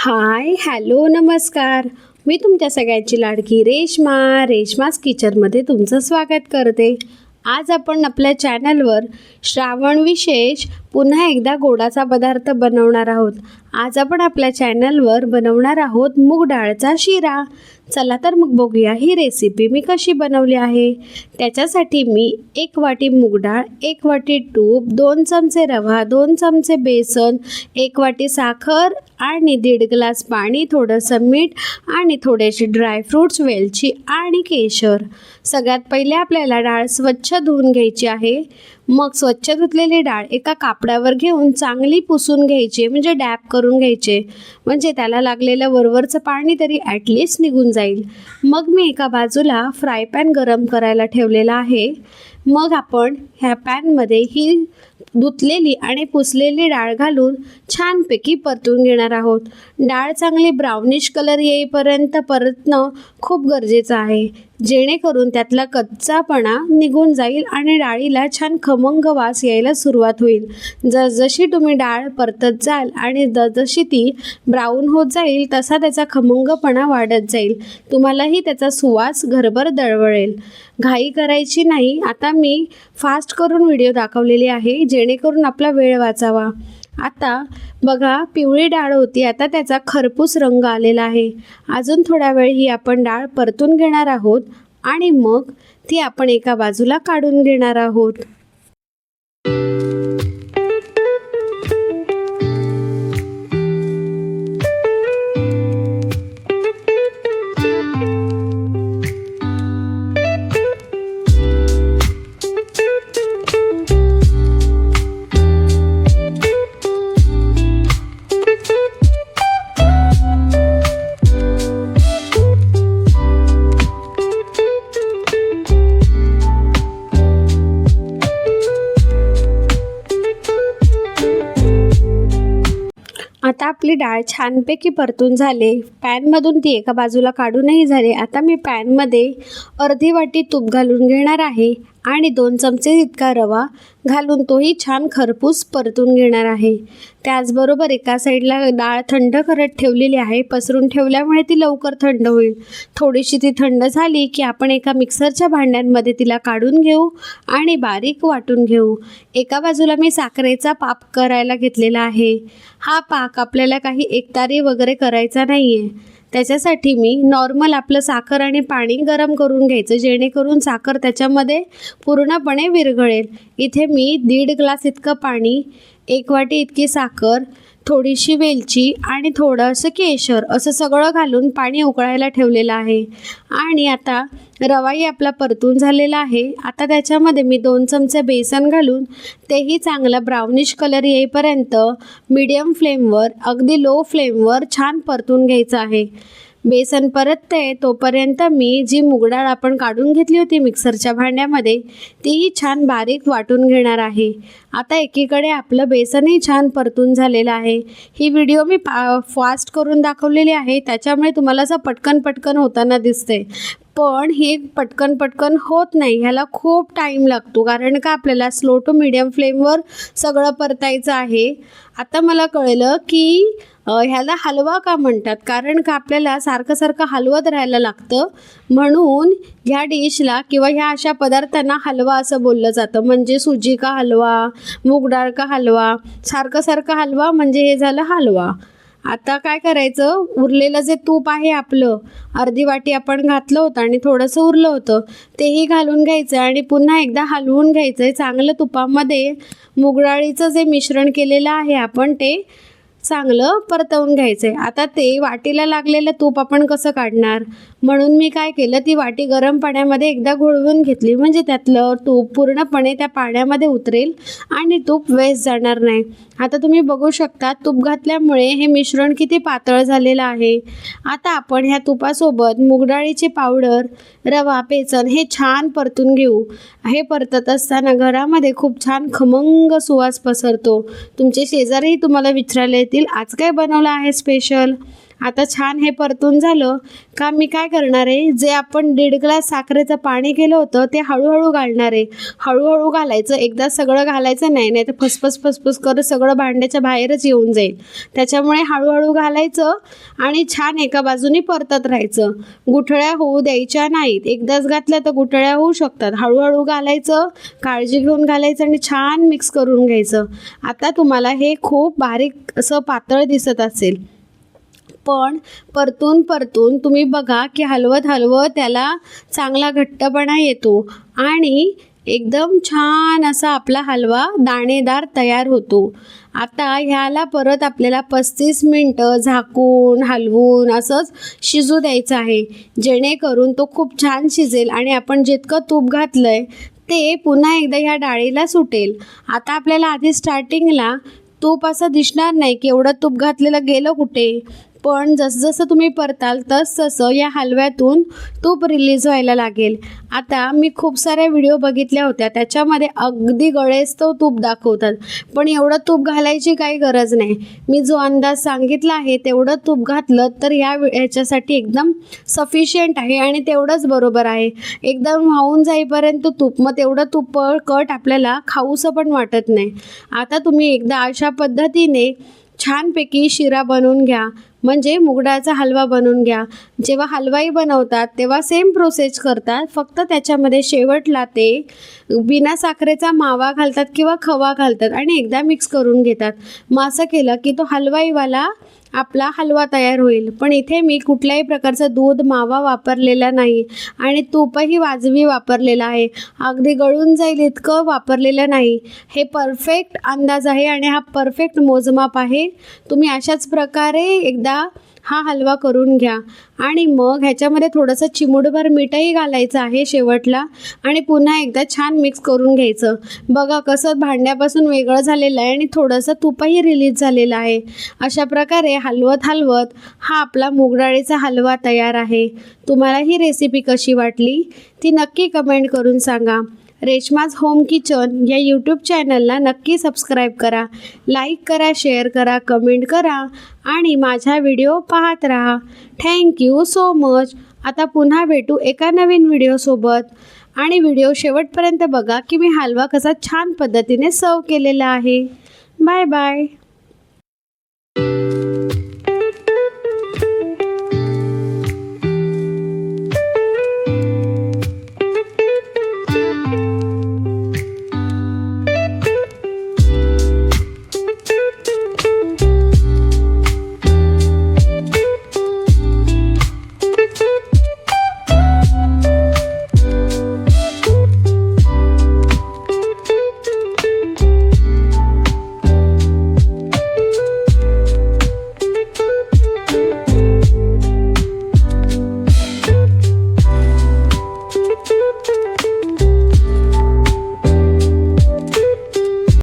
Hi hello नमस्कार. मी तुमच्या सगळ्यांची लाडकी रेश्मा रेश्मास किचनमध्ये तुमचं स्वागत करते. आज आपण आपल्या चॅनलवर श्रावण विशेष पुन्हा एकदा गोडाचा पदार्थ बनवणार आहोत. आज आपण आपल्या चॅनलवर बनवणार आहोत मूग डाळचा शिरा. चला तर मग बघूया ही रेसिपी मी कशी बनवली आहे. त्याच्यासाठी मी एक वाटी मूग डाळ एक वाटी तूप दोन चमचे रवा दोन चमचे बेसन एक वाटी साखर आणि दीड ग्लास पाणी थोडंसं मीठ आणि थोडेसे ड्रायफ्रूट्स वेलची आणि केशर. सगळ्यात पहिले आपल्याला डाळ स्वच्छ धुवून घ्यायची आहे. मग स्वच्छ धुतलेली डाळ एका कापडावर घेऊन चांगली पुसून घ्यायची म्हणजे डॅप करून घ्यायचे. म्हणजे त्याला लागलेलं वरवरचं पाणी तरी ॲटलिस्ट निघून जाईल. मग मी एका बाजूला फ्राय पॅन गरम करायला ठेवलेला आहे. मग आपण ह्या पॅनमध्ये ही धुतलेली आणि पुसलेली डाळ घालून छानपैकी परतून घेणार आहोत. डाळ चांगली ब्राउनिश कलर येईपर्यंत परतणं खूप गरजेचं आहे. जेणेकरून त्यातला कच्चापणा निघून जाईल आणि डाळीला छान खमंग वास यायला सुरुवात होईल. जसजशी तुम्ही डाळ परतत जाल आणि जसजशी ती ब्राऊन होत जाईल तसा त्याचा खमंगपणा वाढत जाईल. तुम्हालाही त्याचा सुवास घरभर दळवळेल. घाई करायची नाही. आता मी फास्ट करून व्हिडिओ दाखवलेली आहे जे जेणेकरून आपला वेळ वाचावा. आता बघा पिवळी डाळ होती. आता त्याचा खरपूस रंग आलेला आहे. अजून थोडा वेळ ही आपण डाळ परतून घेणार आहोत आणि मग ती आपण एका बाजूला काढून घेणार आहोत. आता आपली डाळ छानपैकी परतून झाले. पॅनमधून ती एका बाजूला काढूनही झाले. आता मी पॅनमध्ये अर्धी वाटी तूप घालून घेणार आहे. आणि दोन चमचे इतका रवा घालून तोही छान खरपूस परतून घेणार आहे. त्याचबरोबर एका साईडला डाळ थंड करत ठेवलेली आहे. पसरून ठेवल्यामुळे ती लवकर थंड होईल. थोडीशी ती थंड झाली की आपण एका मिक्सरच्या भांड्यांमध्ये तिला काढून घेऊ आणि बारीक वाटून घेऊ. एका बाजूला मी साखरेचा पाक करायला घेतलेला आहे. हा पाक आपल्याला काही एकतारी वगैरे करायचा नाही आहे त्याच्यासाठी मी नॉर्मल आपलं साखर आणि पाणी गरम करून घ्यायचं जेणेकरून साखर त्याच्यामध्ये पूर्णपणे विरघळेल. इथे मी दीड ग्लास इतकं पाणी एक वाटी इतकी साखर थोडीशी वेलची आणि थोडंसं केशर असं सगळं घालून पाणी उकळायला ठेवलेलं आहे. आणि आता रवाही आपला परतून झालेला आहे. आता त्याच्यामध्ये मी दोन चमचे बेसन घालून तेही चांगलं ब्राउनिश कलर येईपर्यंत मीडियम फ्लेमवर अगदी लो फ्लेमवर छान परतून घ्यायचं आहे. बेसन परतते तोपर्यंत मी जी मुगडाळ आपण काढून घेतली होती मिक्सरच्या भांड्यामध्ये तीही छान बारीक वाटून घेणार आहे. आता एकीकडे आपलं बेसनही छान परतून झालेलं आहे. ही व्हिडिओ मी पा फास्ट करून दाखवलेली आहे त्याच्यामुळे तुम्हाला असं पटकन पटकन होताना दिसते पण हे पटकन पटकन होत नाही. ह्याला खूप टाईम लागतो. कारण का आपल्याला स्लो टू मिडियम फ्लेमवर सगळं परतायचं आहे. आता मला कळलं की ह्याला हलवा का म्हणतात? कारण का आपल्याला सारखं सारखं हलवत राहायला लागतं. म्हणून ह्या डिशला किंवा ह्या अशा पदार्थांना हलवा असं बोललं जातं. म्हणजे सुजी का हलवा मूग डाळ का हलवा सारखं सारखं हलवा म्हणजे हे झालं हलवा. आता काय करायचं? उरलेलं जे तूप आहे आपलं अर्धी वाटी आपण घातलं होतं आणि थोडंसं उरलं होतं. तेही घालून घ्यायचं आणि पुन्हा एकदा हलवून घ्यायचं आहे चांगलं तुपामध्ये मुगडाळीचं जे मिश्रण केलेलं आहे आपण ते चांगलं परतवून घ्यायचं आहे आता ते वाटीला लागलेलं तूप आपण कसं काढणार? म्हणून मी काय केलं ती वाटी गरम पाण्यामध्ये एकदा घोळवून घेतली. म्हणजे त्यातलं तूप पूर्णपणे त्या पाण्यामध्ये उतरेल आणि तूप वेस्ट जाणार नाही. आता तुम्ही बघू शकता तूप घातल्यामुळे हे मिश्रण किती पातळ झालेलं आहे. आता आपण ह्या तुपासोबत मुगडाळीची पावडर रवा बेसन हे छान परतून घेऊ. हे परतत असताना घरामध्ये खूप छान खमंग सुवास पसरतो. तुमचे शेजारीही तुम्हाला विचारायला येतील आज काय बनवलं आहे स्पेशल आता छान हे परतून झालं. का मी काय करणार आहे? जे आपण दीड ग्लास साखरेचं पाणी केलं होतं ते हळूहळू घालणार आहे. हळूहळू घालायचं. एकदा सगळं घालायचं नाही नाही तर फसफस फसफस करत सगळं भांड्याच्या बाहेरच येऊन जाईल. त्याच्यामुळे हळूहळू घालायचं आणि छान एका बाजूनी परतत राहायचं. गुठळ्या होऊ द्यायच्या नाहीत. एकदाच घातल्या तर गुठळ्या होऊ शकतात. हळूहळू घालायचं काळजी घेऊन घालायचं आणि छान मिक्स करून घ्यायचं. आता तुम्हाला हे खूप बारीक असं पातळ दिसत असेल. पण परतून परतून तुम्ही बघा की हलवत हलवत त्याला चांगला घट्टपणा येतो. आणि एकदम छान असा आपला हलवा दाणेदार तयार होतो. आता ह्याला परत आपल्याला पस्तीस मिनटं झाकून हलवून असंच शिजू द्यायचं आहे. जेणेकरून तो खूप छान शिजेल आणि आपण जितकं तूप घातलं आहे ते पुन्हा एकदा ह्या डाळीला सुटेल. आता आपल्याला आधी स्टार्टिंगला तूप असं दिसणार नाही की एवढं तूप घातलेलं गेलं कुठे? पण जसं तुम्ही परताल तस तसं या हलव्यातून तूप रिलीज व्हायला लागेल. आता मी खूप साऱ्या व्हिडिओ बघितल्या होत्या. त्याच्यामध्ये अगदी गळेस्तव तूप दाखवतात. पण एवढं तूप घालायची काही गरज नाही. मी जो अंदाज सांगितला आहे तेवढं तूप घातलं तर या ह्याच्यासाठी एकदम सफिशियंट आहे आणि तेवढंच बरोबर आहे. एकदम वाहून जाईपर्यंत तूप मग तेवढं तूप कट आपल्याला खाऊसं पण वाटत नाही. आता तुम्ही एकदा अशा पद्धतीने छानपैकी शिरा बनवून घ्या. म्हणजे मुगडाचा हलवा बनवून घ्या. जेव्हा हलवाई बनवतात तेव्हा सेम प्रोसेस करतात. फक्त त्याच्यामध्ये शेवटला ते बिना साखरेचा मावा घालतात किंवा खवा घालतात आणि एकदा मिक्स करून घेतात. मग असं केलं की तो हलवाईवाला आपला हलवा तयार होईल. पण इथे मी कुठल्याही प्रकारचं दूध मावा वापरलेला नाही आणि तूपही वाजवी वापरलेला आहे. अगदी गळून जाईल इतकं वापरलेलं नाही. हे परफेक्ट अंदाज आहे आणि हा परफेक्ट मोजमाप आहे. तुम्ही अशाच प्रकारे एकदा हा हलवा करून घ्या. आणि मग ह्याच्यामध्ये थोडंसं चिमूटभर मीठही घालायचं आहे शेवटला. आणि पुन्हा एकदा छान मिक्स करून घ्यायचं. बघा कसं भांड्यापासून वेगळं झालेलं आहे आणि थोडंसं तुपही रिलीज झालेलं आहे. अशा प्रकारे हलवत हलवत हा आपला मुगडाळीचा हलवा तयार आहे. तुम्हाला ही रेसिपी कशी वाटली? ती नक्की कमेंट करून सांगा. रेशमाज होम किचन या यूट्यूब चॅनलला नक्की सबस्क्राईब करा लाईक करा शेअर करा कमेंट करा आणि माझा व्हिडिओ पाहत राहा. थँक्यू सो मच आता पुन्हा भेटू एका नवीन व्हिडिओसोबत आणि व्हिडिओ शेवटपर्यंत बघा की मी हलवा कसा छान पद्धतीने सर्व केलेला आहे. Bye bye